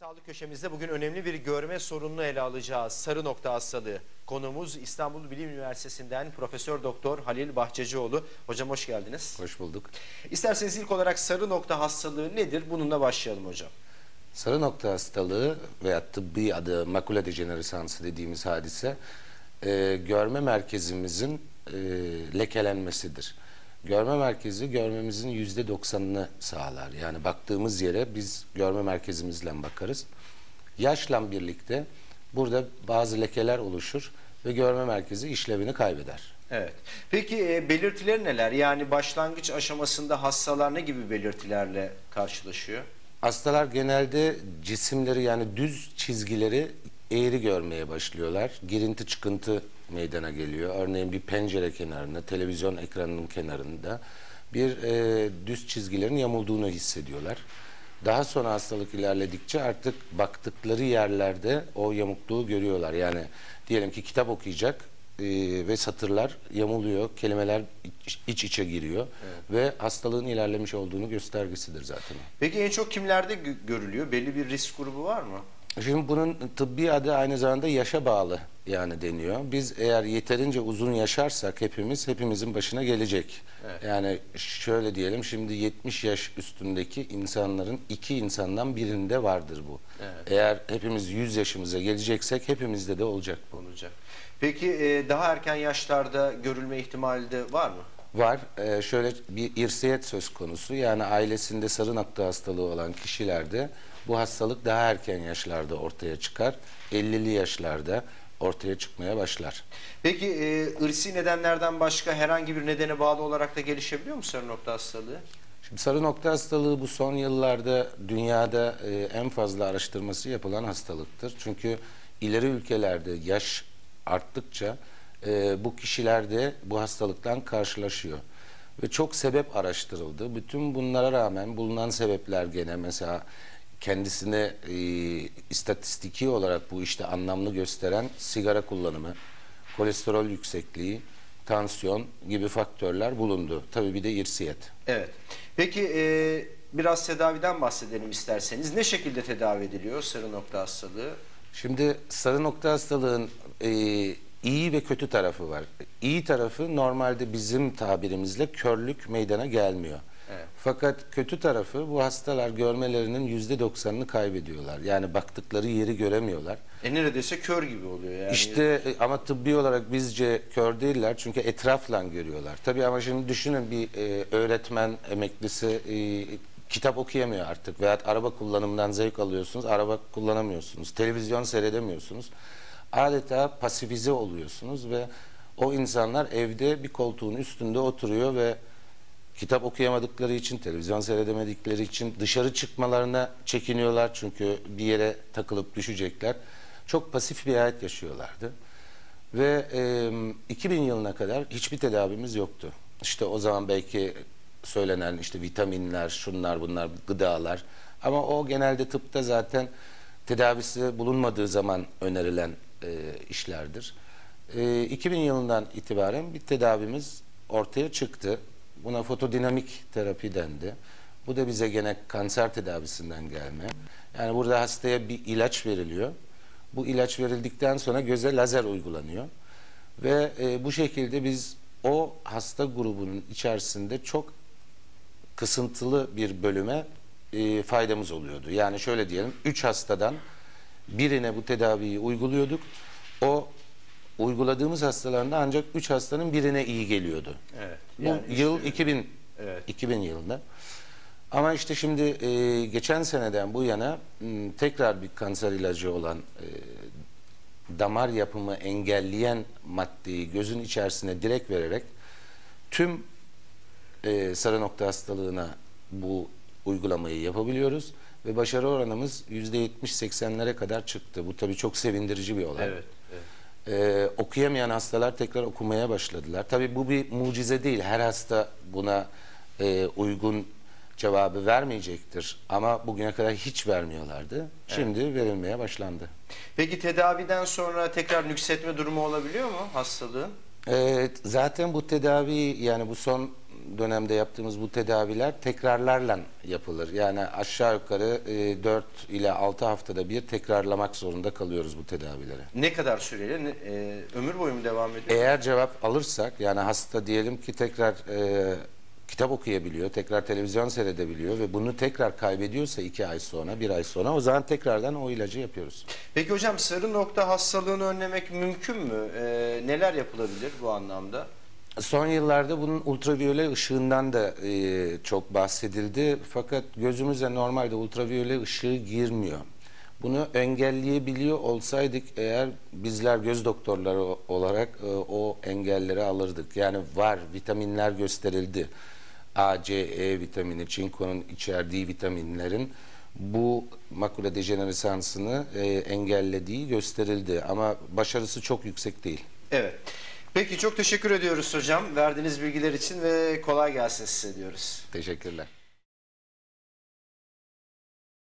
Sağlık köşemizde bugün önemli bir görme sorununu ele alacağız. Sarı nokta hastalığı. Konumuz İstanbul Bilim Üniversitesi'nden Profesör Doktor Halil Bahçecioğlu. Hocam hoş geldiniz. Hoş bulduk. İsterseniz ilk olarak sarı nokta hastalığı nedir? Bununla başlayalım hocam. Sarı nokta hastalığı veya tıbbi adı makula dejeneresansı dediğimiz hadise e, görme merkezimizin e, lekelenmesidir. Görme merkezi görmemizin yüzde doksanını sağlar. Yani baktığımız yere biz görme merkezimizle bakarız. Yaşla birlikte burada bazı lekeler oluşur ve görme merkezi işlevini kaybeder. Evet. Peki e, belirtileri neler? Yani başlangıç aşamasında hastalar ne gibi belirtilerle karşılaşıyor? Hastalar genelde cisimleri yani düz çizgileri eğri görmeye başlıyorlar. Girinti çıkıntı meydana geliyor. Örneğin bir pencere kenarında, televizyon ekranının kenarında bir e, düz çizgilerin yamulduğunu hissediyorlar. Daha sonra hastalık ilerledikçe artık baktıkları yerlerde o yamukluğu görüyorlar. Yani diyelim ki kitap okuyacak e, ve satırlar yamuluyor, kelimeler iç, iç içe giriyor ve hastalığın ilerlemiş olduğunu göstergesidir zaten. Peki en çok kimlerde gö- görülüyor? Belli bir risk grubu var mı? Şimdi bunun tıbbi adı aynı zamanda yaşa bağlı yani deniyor. Biz eğer yeterince uzun yaşarsak hepimiz hepimizin başına gelecek. Evet. Yani şöyle diyelim şimdi 70 yaş üstündeki insanların iki insandan birinde vardır bu. Evet. Eğer hepimiz 100 yaşımıza geleceksek hepimizde de olacak bu. Olacak. Peki e, daha erken yaşlarda görülme ihtimali de var mı? Var. Ee, şöyle bir irsiyet söz konusu. Yani ailesinde sarı nokta hastalığı olan kişilerde bu hastalık daha erken yaşlarda ortaya çıkar. 50'li yaşlarda ortaya çıkmaya başlar. Peki e, ırsi nedenlerden başka herhangi bir nedene bağlı olarak da gelişebiliyor mu sarı nokta hastalığı? Şimdi sarı nokta hastalığı bu son yıllarda dünyada e, en fazla araştırması yapılan hastalıktır. Çünkü ileri ülkelerde yaş arttıkça e, bu kişiler de bu hastalıktan karşılaşıyor. Ve çok sebep araştırıldı. Bütün bunlara rağmen bulunan sebepler gene mesela kendisine e, istatistiki olarak bu işte anlamlı gösteren sigara kullanımı, kolesterol yüksekliği, tansiyon gibi faktörler bulundu. Tabii bir de irsiyet. Evet. Peki e, biraz tedaviden bahsedelim isterseniz. Ne şekilde tedavi ediliyor sarı nokta hastalığı? Şimdi sarı nokta hastalığın e, iyi ve kötü tarafı var. İyi tarafı normalde bizim tabirimizle körlük meydana gelmiyor. Fakat kötü tarafı bu hastalar görmelerinin yüzde doksanını kaybediyorlar. Yani baktıkları yeri göremiyorlar. E neredeyse kör gibi oluyor yani. İşte e, ama tıbbi olarak bizce kör değiller çünkü etrafla görüyorlar. Tabii ama şimdi düşünün bir e, öğretmen emeklisi e, kitap okuyamıyor artık veya araba kullanımından zevk alıyorsunuz, araba kullanamıyorsunuz, televizyon seyredemiyorsunuz. Adeta pasifize oluyorsunuz ve o insanlar evde bir koltuğun üstünde oturuyor ve kitap okuyamadıkları için, televizyon seyredemedikleri için dışarı çıkmalarına çekiniyorlar çünkü bir yere takılıp düşecekler. Çok pasif bir hayat yaşıyorlardı. Ve e, 2000 yılına kadar hiçbir tedavimiz yoktu. İşte o zaman belki söylenen işte vitaminler, şunlar bunlar, gıdalar. Ama o genelde tıpta zaten tedavisi bulunmadığı zaman önerilen e, işlerdir. E, 2000 yılından itibaren bir tedavimiz ortaya çıktı. Buna fotodinamik terapi dendi. Bu da bize gene kanser tedavisinden gelme. Yani burada hastaya bir ilaç veriliyor. Bu ilaç verildikten sonra göze lazer uygulanıyor. Ve e, bu şekilde biz o hasta grubunun içerisinde çok kısıntılı bir bölüme e, faydamız oluyordu. Yani şöyle diyelim, 3 hastadan birine bu tedaviyi uyguluyorduk. O uyguladığımız hastalarında ancak 3 hastanın birine iyi geliyordu. Evet. Bu Yani yıl işte- 2000 Evet. 2000 yılında. Ama işte şimdi e, geçen seneden bu yana m, tekrar bir kanser ilacı olan e, damar yapımı engelleyen maddeyi gözün içerisine direkt vererek tüm e, sarı nokta hastalığına bu uygulamayı yapabiliyoruz ve başarı oranımız %70-80'lere kadar çıktı. Bu tabii çok sevindirici bir olay. Evet. Ee, okuyamayan hastalar tekrar okumaya başladılar. Tabii bu bir mucize değil. Her hasta buna e, uygun cevabı vermeyecektir. Ama bugüne kadar hiç vermiyorlardı. Şimdi verilmeye başlandı. Peki tedaviden sonra tekrar nüksetme durumu olabiliyor mu hastalığın? Evet, zaten bu tedavi yani bu son dönemde yaptığımız bu tedaviler tekrarlarla yapılır. Yani aşağı yukarı e, 4 ile 6 haftada bir tekrarlamak zorunda kalıyoruz bu tedavileri. Ne kadar süreli? Ne- e, ömür boyu mu devam ediyor? Eğer cevap alırsak yani hasta diyelim ki tekrar e, kitap okuyabiliyor, tekrar televizyon seyredebiliyor ve bunu tekrar kaybediyorsa iki ay sonra, bir ay sonra o zaman tekrardan o ilacı yapıyoruz. Peki hocam sarı nokta hastalığını önlemek mümkün mü? E, neler yapılabilir bu anlamda? Son yıllarda bunun ultraviyole ışığından da e, çok bahsedildi. Fakat gözümüze normalde ultraviyole ışığı girmiyor. Bunu engelleyebiliyor olsaydık eğer bizler göz doktorları olarak e, o engelleri alırdık. Yani var vitaminler gösterildi. A, C, E vitamini, çinkonun içerdiği vitaminlerin bu makula dejenerasansını e, engellediği gösterildi. Ama başarısı çok yüksek değil. Evet. Peki çok teşekkür ediyoruz hocam. Verdiğiniz bilgiler için ve kolay gelsin size diyoruz. Teşekkürler.